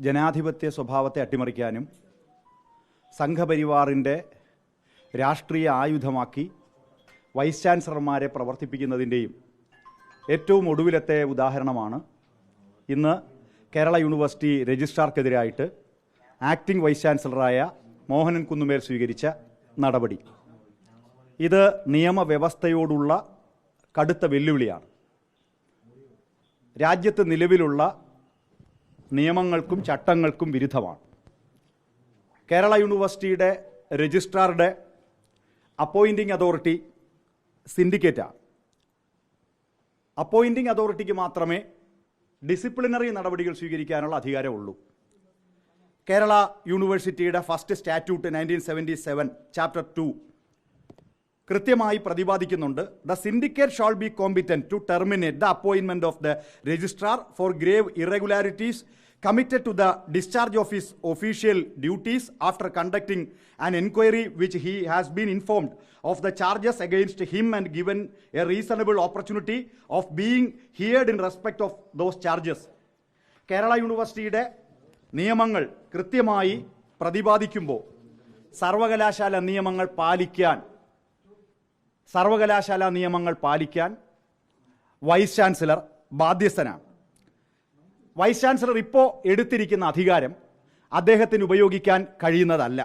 ജനാധിപത്യ സ്വഭാവത്തെ അട്ടിമറിക്കാനും സംഘപരിവാറിന്റെ രാഷ്ട്രീയ ആയുധമാക്കി വൈസ് ചാൻസലർമാരെ പ്രവർത്തിപ്പിക്കുന്നതിന്റെയും ഏറ്റവും ഒടുവിലത്തെ ഉദാഹരണമാണ് ഇന്ന് കേരള യൂണിവേഴ്സിറ്റി രജിസ്ട്രാർക്കെതിരായിട്ട് ആക്ടിംഗ് വൈസ് ചാൻസലറായ മോഹനൻ കുന്നുമേൽ സ്വീകരിച്ച നടപടി. ഇത് നിയമവ്യവസ്ഥയോടുള്ള കടുത്ത വെല്ലുവിളിയാണ്. രാജ്യത്ത് നിലവിലുള്ള നിയമങ്ങൾക്കും ചട്ടങ്ങൾക്കും വിരുദ്ധമാണ്. കേരള യൂണിവേഴ്സിറ്റിയുടെ രജിസ്ട്രാറുടെ അപ്പോയിന്റിംഗ് അതോറിറ്റി സിൻഡിക്കേറ്റാണ്. അപ്പോയിന്റിംഗ് അതോറിറ്റിക്ക് മാത്രമേ ഡിസിപ്ലിനറി നടപടികൾ സ്വീകരിക്കാനുള്ള അധികാരമുള്ളൂ. കേരള യൂണിവേഴ്സിറ്റിയുടെ first statute nineteen seventy seven chapter two കൃത്യമായി പ്രതിപാദിക്കുന്നുണ്ട്. The syndicate shall be competent to terminate the അപ്പോയിൻമെന്റ് of the registrar for grave irregularities committed to the discharge of his official duties after conducting an enquiry which he has been informed of the charges against him and given a reasonable opportunity of being heard in respect of those charges Kerala യൂണിവേഴ്സിറ്റിയുടെ നിയമങ്ങൾ കൃത്യമായി പ്രതിപാദിക്കുമ്പോൾ സർവകലാശാല നിയമങ്ങൾ പാലിക്കാൻ സർവകലാശാല നിയമങ്ങൾ പാലിക്കാൻ vice chancellor ബാധ്യസ്ഥനാണ്. വൈസ് ചാൻസലർ ഇപ്പോൾ എടുത്തിരിക്കുന്ന അധികാരം അദ്ദേഹത്തിന് ഉപയോഗിക്കാൻ കഴിയുന്നതല്ല.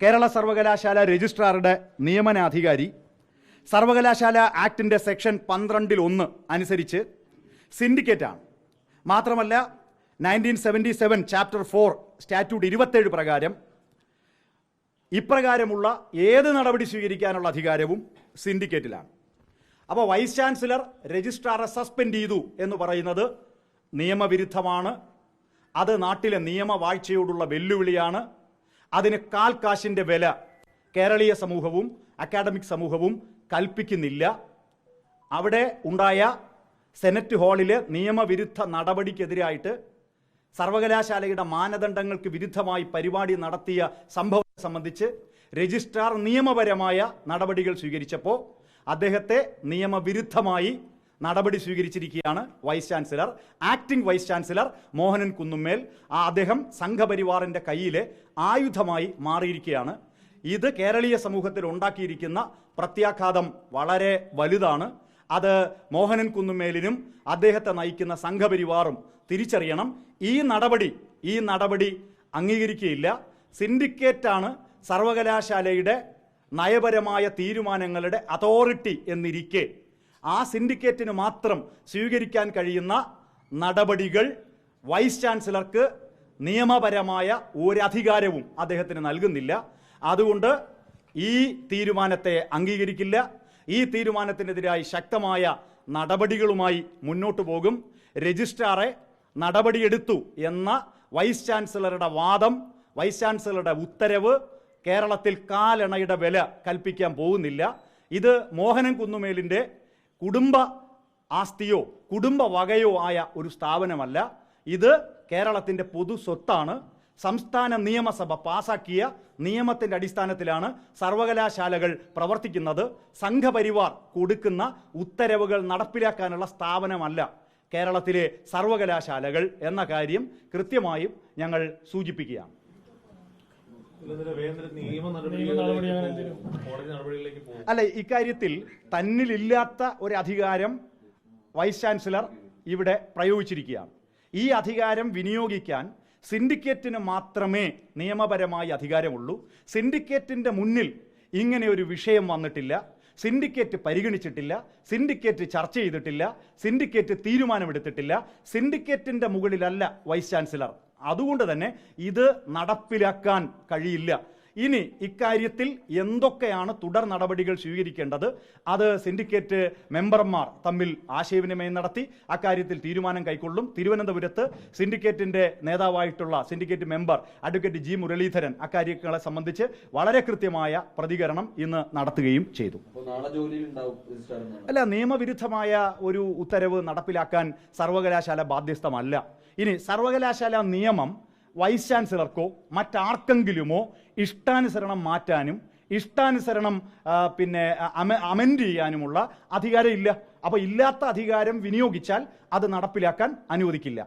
കേരള സർവകലാശാല രജിസ്ട്രാറുടെ നിയമനാധികാരി സർവകലാശാല ആക്ടിന്റെ സെക്ഷൻ പന്ത്രണ്ടിൽ ഒന്ന് അനുസരിച്ച് സിൻഡിക്കേറ്റാണ്. മാത്രമല്ല nineteen seventy seven chapter four statute ഇരുപത്തേഴ് പ്രകാരം ഇപ്രകാരമുള്ള ഏത് നടപടി സ്വീകരിക്കാനുള്ള അധികാരവും സിൻഡിക്കേറ്റിലാണ്. അപ്പോൾ വൈസ് ചാൻസലർ രജിസ്ട്രാറെ സസ്പെൻഡ് ചെയ്തു എന്ന് പറയുന്നത് നിയമവിരുദ്ധമാണ്. അത് നാട്ടിലെ നിയമവാഴ്ചയോടുള്ള വെല്ലുവിളിയാണ്. അതിന് കാൽ കാശിന്റെ വില കേരളീയ സമൂഹവും അക്കാഡമിക് സമൂഹവും കൽപ്പിക്കുന്നില്ല. അവിടെ ഉണ്ടായ സെനറ്റ് ഹാളിലെ നിയമവിരുദ്ധ നടപടിക്കെതിരായിട്ട് സർവകലാശാലയുടെ മാനദണ്ഡങ്ങൾക്ക് വിരുദ്ധമായി പരിപാടി നടത്തിയ സംഭവത്തെ സംബന്ധിച്ച് രജിസ്ട്രാർ നിയമപരമായ നടപടികൾ സ്വീകരിച്ചപ്പോൾ അദ്ദേഹത്തെ നിയമവിരുദ്ധമായി നടപടി സ്വീകരിച്ചിരിക്കുകയാണ് vice chancellor. Acting vice chancellor Mohanan Kunnummel ആ അദ്ദേഹം സംഘപരിവാറിന്റെ കയ്യിലെ ആയുധമായി മാറിയിരിക്കുകയാണ്. ഇത് കേരളീയ സമൂഹത്തിൽ ഉണ്ടാക്കിയിരിക്കുന്ന പ്രത്യാഘാതം വളരെ വലുതാണ്. അത് മോഹനൻ കുന്നുമേലിനും അദ്ദേഹത്തെ നയിക്കുന്ന സംഘപരിവാറും തിരിച്ചറിയണം. ഈ നടപടി ഈ നടപടി അംഗീകരിക്കുകയില്ല. സിൻഡിക്കേറ്റാണ് സർവകലാശാലയുടെ നയപരമായ തീരുമാനങ്ങളുടെ അതോറിറ്റി എന്നിരിക്കെ. ആ സിൻഡിക്കേറ്റിന് മാത്രം സ്വീകരിക്കാൻ കഴിയുന്ന നടപടികൾ വൈസ് ചാൻസലർക്ക് നിയമപരമായ ഒരധികാരവും അദ്ദേഹത്തിന് നൽകുന്നില്ല. അതുകൊണ്ട് ഈ തീരുമാനത്തെ അംഗീകരിക്കില്ല. ഈ തീരുമാനത്തിനെതിരായി ശക്തമായ നടപടികളുമായി മുന്നോട്ടു പോകും. രജിസ്ട്രാറെ നടപടിയെടുത്തു എന്ന വൈസ് ചാൻസലറുടെ വാദം വൈസ് ചാൻസലറുടെ ഉത്തരവ് കേരളത്തിൽ കാലണയുടെ വില കൽപ്പിക്കാൻ പോകുന്നില്ല. ഇത് മോഹനൻ കുന്നുമേലിന്റെ കുടുംബ ആസ്തിയോ കുടുംബ വകയോ ആയ ഒരു സ്ഥാപനമല്ല. ഇത് കേരളത്തിന്റെ പൊതു സ്വത്താണ്. സംസ്ഥാന നിയമസഭ പാസാക്കിയ നിയമത്തിന്റെ അടിസ്ഥാനത്തിലാണ് സർവകലാശാലകൾ പ്രവർത്തിക്കുന്നത്. സംഘപരിവാർ കൊടുക്കുന്ന ഉത്തരവുകൾ നടപ്പിലാക്കാനുള്ള സ്ഥാപനമല്ല കേരളത്തിലെ സർവകലാശാലകൾ എന്ന കാര്യം കൃത്യമായും ഞങ്ങൾ സൂചിപ്പിക്കുകയാണ്. അല്ല ഇക്കാര്യത്തിൽ തന്നിലില്ലാത്ത ഒരു അധികാരം വൈസ് ചാൻസലർ ഇവിടെ പ്രയോഗിച്ചിരിക്കുകയാണ്. ഈ അധികാരം വിനിയോഗിക്കാൻ സിൻഡിക്കേറ്റിന് മാത്രമേ നിയമപരമായി അധികാരമുള്ളൂ. സിൻഡിക്കേറ്റിന്റെ മുന്നിൽ ഇങ്ങനെ ഒരു വിഷയം വന്നിട്ടില്ല. സിൻഡിക്കേറ്റ് പരിഗണിച്ചിട്ടില്ല. സിൻഡിക്കേറ്റ് ചർച്ച ചെയ്തിട്ടില്ല. സിൻഡിക്കേറ്റ് തീരുമാനമെടുത്തിട്ടില്ല. സിൻഡിക്കേറ്റിന്റെ മുകളിലല്ല വൈസ് ചാൻസലർ അതുകൊണ്ട് തന്നെ ഇത് നടപ്പിലാക്കാൻ കഴിയില്ല. ഇനി ഇക്കാര്യത്തിൽ എന്തൊക്കെയാണ് തുടർ നടപടികൾ സ്വീകരിക്കേണ്ടത്? അത് സിൻഡിക്കേറ്റ് മെമ്പർമാർ തമ്മിൽ ആശയവിനിമയം നടത്തി അക്കാര്യത്തിൽ തീരുമാനം കൈക്കൊള്ളും. തിരുവനന്തപുരത്ത് സിൻഡിക്കേറ്റിന്റെ നേതാവായിട്ടുള്ള syndicate member advocate G Muraleedharan അക്കാര്യങ്ങളെ സംബന്ധിച്ച് വളരെ കൃത്യമായ പ്രതികരണം ഇന്ന് നടത്തുകയും ചെയ്തു. അല്ല നിയമവിരുദ്ധമായ ഒരു ഉത്തരവ് നടപ്പിലാക്കാൻ സർവകലാശാല ബാധ്യസ്ഥമല്ല. ഇനി സർവകലാശാല നിയമം വൈസ് ചാൻസലർക്കോ മറ്റാർക്കെങ്കിലുമോ ഇഷ്ടാനുസരണം മാറ്റാനും ഇഷ്ടാനുസരണം പിന്നെ അമെൻഡ് ചെയ്യാനുമുള്ള അധികാരം ഇല്ല അപ്പോൾ ഇല്ലാത്ത അധികാരം വിനിയോഗിച്ചാൽ അത് നടപ്പിലാക്കാൻ അനുവദിക്കില്ല.